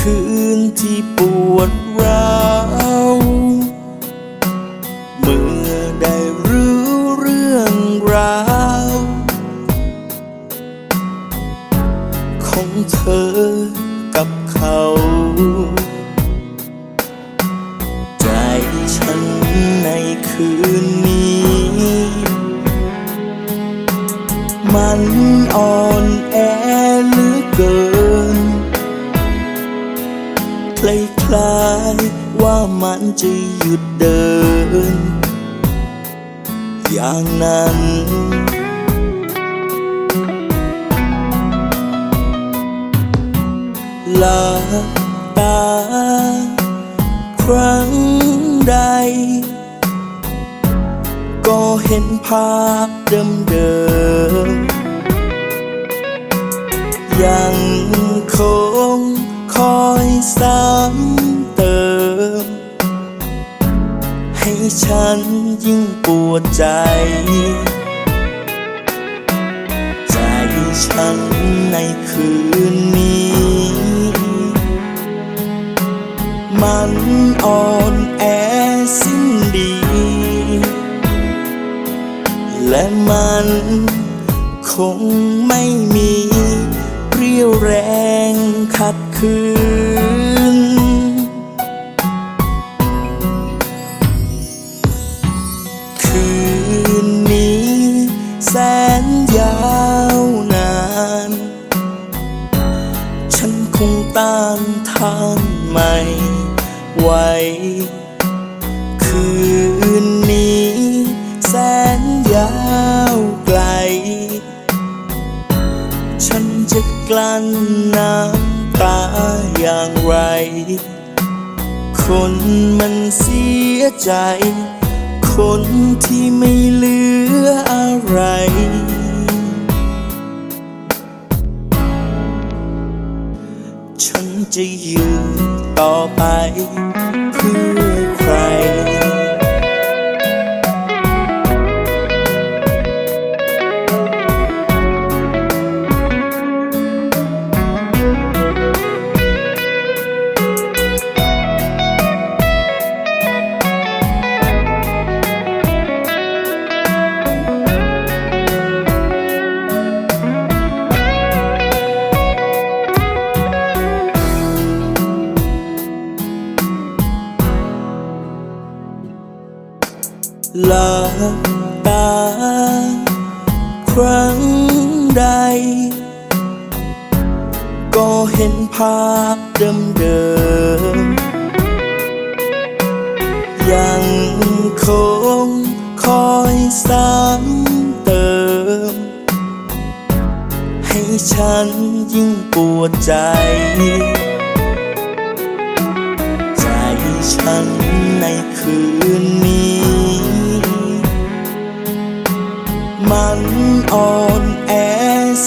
คืนที่ปวดร้าวเมื่อได้รู้เรื่องราวของเธอกับเขา ใจฉันในคืนนี้ มันอ่อน คล้ายๆว่ามันจะหยุดเดิน อย่างนั้นลับตา ครั้งใด ก็เห็นภาพเดิมๆยังคง คอยซ้ำเติม ให้ฉันยิ่งปวดใจ ใจฉันในคืนนี้ มันอ่อนแอสิ้นดี และมันคงไม่มีเรี่ยวแรงขัด ขืน คืนนี้แสนยาวนาน ฉันคงต้านทานไม่ไหวคืน อย่างไร คนมันเสียใจ คนที่ไม่เหลืออะไร ฉันจะยืนต่อไป หลับตา ครั้งใด ก็เห็นภาพเดิมๆยังคงคอยซ้ำเติม ให้ฉันยิ่งปวดใจ ใจฉันในคืนนี้ อ่อนแอ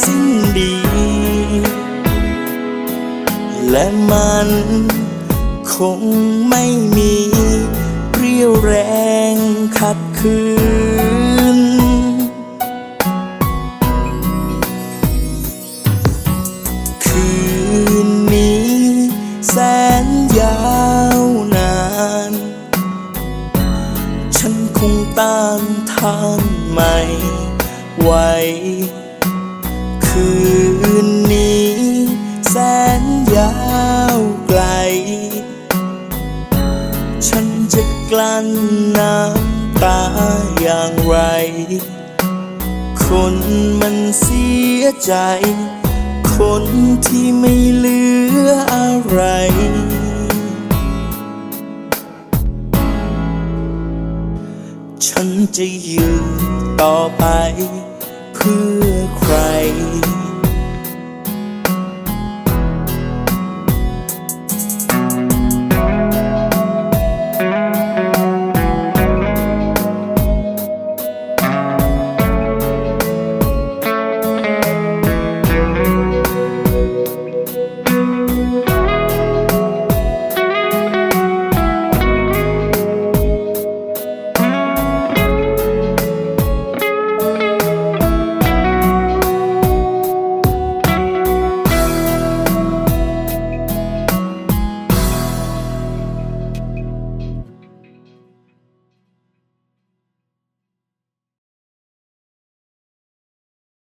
สิ้นดี และมันคงไม่มีเรี่ยวแรงขัดขืน คืนนี้แสนยาวนาน ฉันคงต้านทานไม่ ไหวคืนนี้ แสนยาวไกล ฉันจะกลั้นน้ำตาอย่างไร คนมันเสียใจ คนที่ไม่ลือ